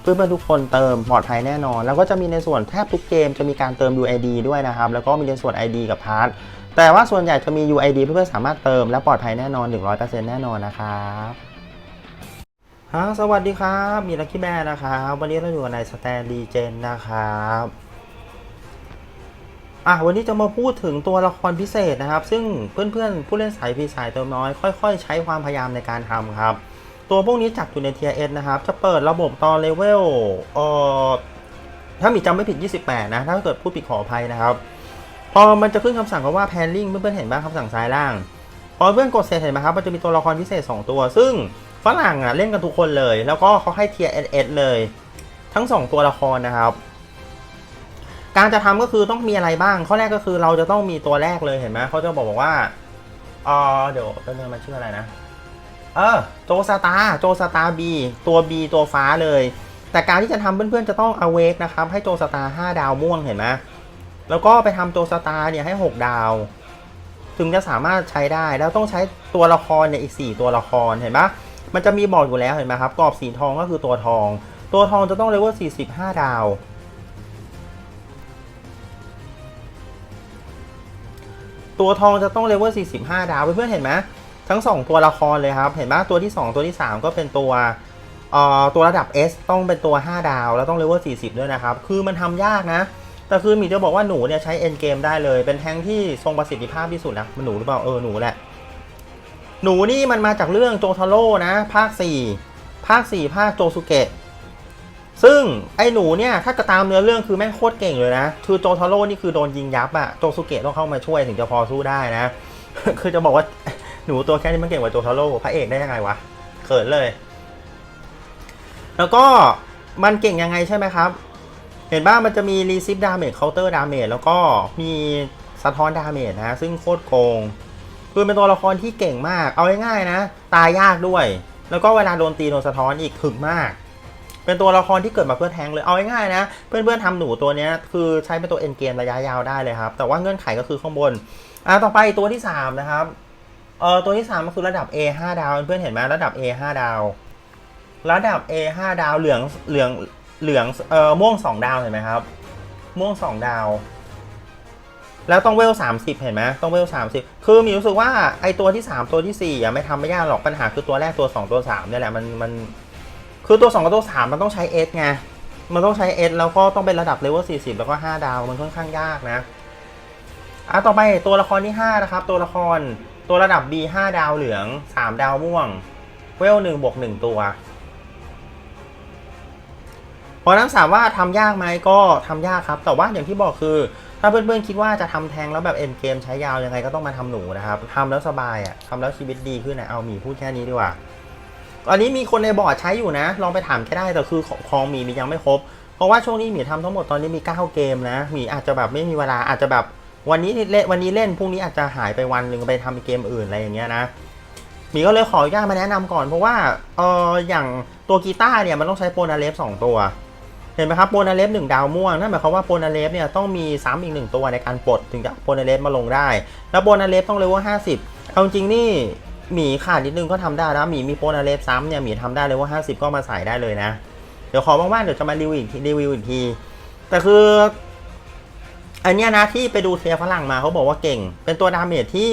เพื่อนๆทุกคนเติมปลอดภัยแน่นอน แล้วก็จะมีในส่วนแทบทุกเกมจะมีการเติม UID ด้วยนะครับ แล้วก็มีในส่วน ID กับพาร์ทแต่ว่าส่วนใหญ่จะมี UID เพื่อนๆสามารถเติมและปลอดภัยแน่นอน 100%แน่นอนนะครับฮะสวัสดีครับ มีลักกี้แบร์นะครับวันนี้เราอยู่ในสแตนดีเจนนะครับอะวันนี้จะมาพูดถึงตัวละครพิเศษนะครับ ซึ่งเพื่อนๆผู้เล่นสายฟรีสายเติมน้อย ค่อย ๆ ใช้ความพยายามในการทำครับ ตัวพวกนี้จัดอยู่ใน Tier S นะครับ จะเปิดระบบตอนเลเวลเอ่อถ้ามีจำไม่ผิด 28 นะ ถ้าเกิดพูดผิดขออภัยนะครับ พอมันจะขึ้นคำสั่งคำว่า pairing เพื่อนๆเห็นบ้างคำสั่งซ้ายล่าง พอเพื่อนกดเสร็จเห็นไหมครับ มันจะมีตัวละครพิเศษ 2 ตัว ซึ่งฝรั่งอะเล่นกันทุกคนเลย แล้วก็เขาให้ Tier S เลย ทั้ง 2 ตัวละครนะครับการจะทำก็คือต้องมีอะไรบ้าง ข้อแรกก็คือเราจะต้องมีตัวแรกเลยเห็นไหมเขาจะบอกว่าเออเดี๋ยวตัวนึงมันชื่ออะไรนะ เออโจสตาโจสตาบีตัว B ตัวฟ้าเลย แต่การที่จะทำเพื่อนๆจะต้อง awake นะครับ ให้โจสตาร์5ดาวม่วงเห็นไหมแล้วก็ไปทำโจสตาเนี่ยให้ 6 ดาว ถึงจะสามารถใช้ได้แล้วต้องใช้ตัวละครเนี่ยอีก 4 ตัวละครเห็นปะมันจะมีบอกอยู่แล้วเห็นไหมครับกรอบสีทองก็คือตัวทอง ตัวทองจะต้องเลเวล45 ดาวตัวทองจะต้องเลเวล45 ดาวเพื่อนๆเห็นไหม ทั้ง 2 ตัวละครเลยครับ เห็นไหมตัวที่ 2 ตัวที่ 3 ก็เป็นตัวเอ่อตัวระดับ S ต้องเป็นตัว 5 ดาว แล้วต้องเลเวล40 ด้วยนะครับ คือมันทำยากนะ แต่คือมีจะบอกว่าหนูเนี่ยใช้เอ็นเกมได้เลย เป็นแทงที่ทรงประสิทธิภาพที่สุดนะมันหนูหรือเปล่า เออหนูแหละ หนูนี่มันมาจากเรื่องโจทาโร่นะ ภาค 4 ภาค 4 ภาคโจสุเกะ ซึ่งไอ้หนูเนี่ยถ้ากระตามเนื้อเรื่องคือแม่งโคตรเก่งเลยนะ คือโจทาโร่นี่คือโดนยิงยับอะโจสุเกะต้องเข้ามาช่วยถึงจะพอสู้ได้นะ คือจะบอกว่า นูตัวแค่นี้มันเก่งกว่าโจทาโร่พระเอกได้ยังไงวะเขินเลย แล้วก็มันเก่งยังไงใช่ไหมครับ เห็นบ้างมันจะมีรีซิ v ดาเมจเคาน์เตอร์ดาเมจแล้วก็มีสะท้อนดาเมจนะซึ่งโคตรโกงคือเป็นตัวละครที่เก่งมาก เอาง่ายๆนะ ตายยากด้วย แล้วก็เวลาโดนตีโดนสะท้อนอีกถึกมาก เป็นตัวละครที่เกิดมาเพื่อแทงเลยเอาง่ายๆนะ เพื่อนๆทำหนูตัวนี้คือใช้เป็นตัวเอ็นเกมระยะยาวได้เลยครับ แต่ว่าเงื่อนไขก็คือข้างบนอะต่อไปตัวที่ 3 นะครับ เออตัวที่3ก็คือระดับ A 5 ดาวเพื่อนเห็นไหมระดับ A 5 ดาว ระดับ A 5 ดาวเหลืองเหลืองเหลืองเอ่อม่วง 2 ดาวเห็นไหมครับ ม่วง 2 ดาว แล้วต้องเวล 30 เห็นไหมต้องเวล 30 คือมีรู้สึกว่าไอตัวที่ 3 ตัวที่4อะไม่ทำไม่ยากหรอกปัญหาคือตัวแรกตัว 2 ตัว3เนี่ยแหละมันมันคือตัว 2 กับตัว 3 มันต้องใช้ S ไงมันต้องใช้ S แล้วก็ต้องเป็นระดับเลเวล 40 แล้วก็ 5 ดาวมันค่อนข้างยากนะอะต่อไปตัวละครที่ 5 นะครับ ตัวละคร ตัวระดับ B 5ดาวเหลือง 3 ดาวม่วง เวล1บวก1ตัวเพราะนั้นถามว่าทำยากไหมก็ทำยากครับ แต่ว่าอย่างที่บอกคือ ถ้าเพื่อนๆคิดว่าจะทำแทงแล้วแบบเอ็นเกมใช้ยาวยังไงก็ต้องมาทำหนูนะครับทำแล้วสบายอะทำแล้วชีวิตดีขึ้นนะเอาหมีพูดแค่นี้ดีกว่าอันนี้มีคนในบอร์ดใช้อยู่นะ ลองไปถามก็ได้แต่คือของของหมีมียังไม่ครบ เพราะว่าช่วงนี้หมีทำทั้งหมดตอนนี้มี 9 เกมนะหมีอาจจะแบบไม่มีเวลาอาจจะแบบ วันนี้เล่นวันนี้เล่นพรุ่งนี้อาจจะหายไปวันหนึ่งไปทำเกมอื่นอะไรอย่างเงี้ยนะหมีก็เลยขออนุญาตมาแนะนำก่อนเพราะว่าเอออย่างตัวกีตาร์เนี่ยมันต้องใช้โปรนาเลฟสองตัว เห็นไหมครับโปรนาเลฟหนึ่งดาวม่วงนั่นหมายความว่าโปรนาเลฟเนี่ยต้องมีซ้ำอีกหนึ่งตัวในการปลดถึงจะโปรนาเลฟมาลงได้ แล้วโปรนาเลฟต้องเลเวลห้าสิบเอาจริงนี่หมีขาดนิดนึงก็ทำได้แล้วหมีมีโปรนาเลฟซ้ำเนี่ยหมีทำได้เลยว่าห้าสิบก็มาใส่ได้เลยนะ เดี๋ยวขอว่างๆเดี๋ยวจะมารีวิวอีกทีรีวิวอีกที แต่คือ อันเนี้ยนะที่ไปดูเทียร์ฝรั่งมาเขาบอกว่าเก่ง เป็นตัวดาเมจที่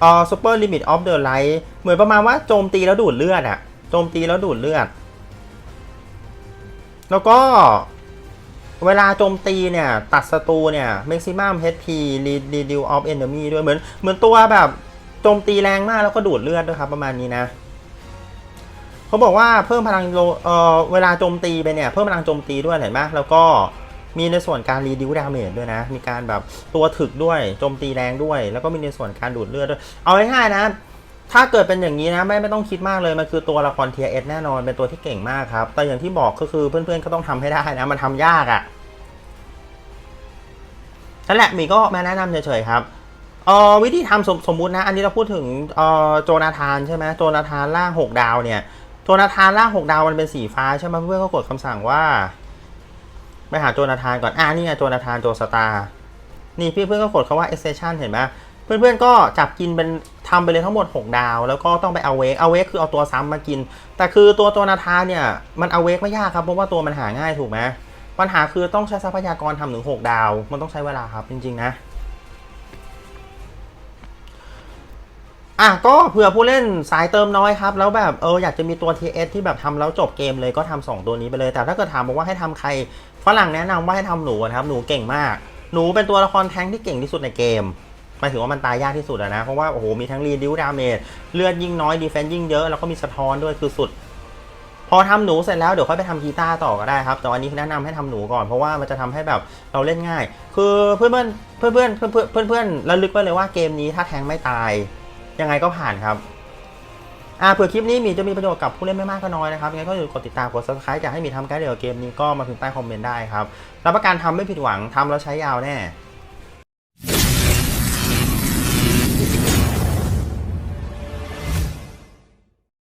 เอ่อซูเปอร์ลิมิตออฟเดอะไลท์เหมือนประมาณว่าโจมตีแล้วดูดเลือดอะโจมตีแล้วดูดเลือด แล้วก็เวลาโจมตีเนี่ย ตัดศัตรูเนี่ย maximum HP reduce of enemy ด้วยเหมือนเหมือนตัวแบบโจมตีแรงมากแล้วก็ดูดเลือดด้วยครับประมาณนี้นะเขาบอกว่าเพิ่มพลังโลเอ่อเวลาโจมตีไปเนี่ย เพิ่มพลังโจมตีด้วยเห็นไหมแล้วก็ มีในส่วนการรีดิวดาเมจด้วยนะ มีการแบบตัวถึกด้วย โจมตีแรงด้วย แล้วก็มีในส่วนการดูดเลือดด้วย เอาง่ายๆนะ ถ้าเกิดเป็นอย่างนี้นะ ไม่ไม่ต้องคิดมากเลย มันคือตัวละครเทียเอสแน่นอน เป็นตัวที่เก่งมากครับ แต่อย่างที่บอกก็คือเพื่อนๆก็ต้องทำให้ได้นะ มันทำยากอะ่ะนั่นแหละหมีก็มาแนะนำเฉยๆครับเอ่อวิธีทำสมสมมุตินะ อันนี้เราพูดถึงเอ่อโจนาธานใช่ไหมโจนาธานล่างหกดาวเนี่ย โจนาธานล่างหกดาวมันเป็นสีฟ้าใช่ไหมเพื่อนก็กดคำสั่งว่า ไปหาโจนาธานก่อน อ่านี่ไงโจนาธานโจสตาร์นี่พี่เพื่อนก็กดคาว่า extension เห็นไหมเพื่อนๆก็จับกินเป็นทำไปเลยทั้งหมด 6 ดาว แล้วก็ต้องไปเอาเวกเอาเวกคือเอาตัวซ้ำมากิน แต่คือตัวโจนาธานเนี่ย มันเอาเวกไม่ยากครับ เพราะว่าตัวมันหาง่ายถูกไหมปัญหาคือต้องใช้ทรัพยากรทำถึง 6 ดาว มันต้องใช้เวลาครับจริงๆนะ อะก็เผื่อผู้เล่นสายเติมน้อยครับ แล้วแบบเอออยากจะมีตัว TS ที่แบบทำแล้วจบเกมเลยก็ทำ 2 ตัวนี้ไปเลย แต่ถ้าเกิดถามบอกว่าให้ทำใครฝรั่งแนะนำว่าให้ทำหนูนะครับ หนูเก่งมาก หนูเป็นตัวละครแทงที่เก่งที่สุดในเกมหมายถึงว่ามันตายยากที่สุดนะ เพราะว่าโอ้โหมีทั้งรีดิวดาเมจเลือดยิ่งน้อยดีเฟนซ์ยิ่งเยอะแล้วก็มีสะท้อนด้วยคือสุด พอทำหนูเสร็จแล้วเดี๋ยวค่อยไปทำกีตาร์ต่อก็ได้ครับแต่วันนี้แนะนำให้ทำหนูก่อนเพราะว่ามันจะทำให้แบบเราเล่นง่าย คือเพื่อนเพื่อนเพื่อนเพื่อนเพื่อนเพื่อนเระลึกไว้เลยว่าเกมนี้ถ้าแทงไม่ตาย ยังไงก็ผ่านครับอ่าเผื่อคลิปนี้มีจะมีประโยชน์กับผู้เล่นไม่มากก็น้อยนะครับยังไงก็อย่าลืมกดติดตามกด subscribe อยากให้มีทำไกด์เดี่ยวเกมนี้ก็มาถึงใต้คอมเมนต์ได้ครับรับประกันทำไม่ผิดหวังทำแล้วใช้ยาวแน่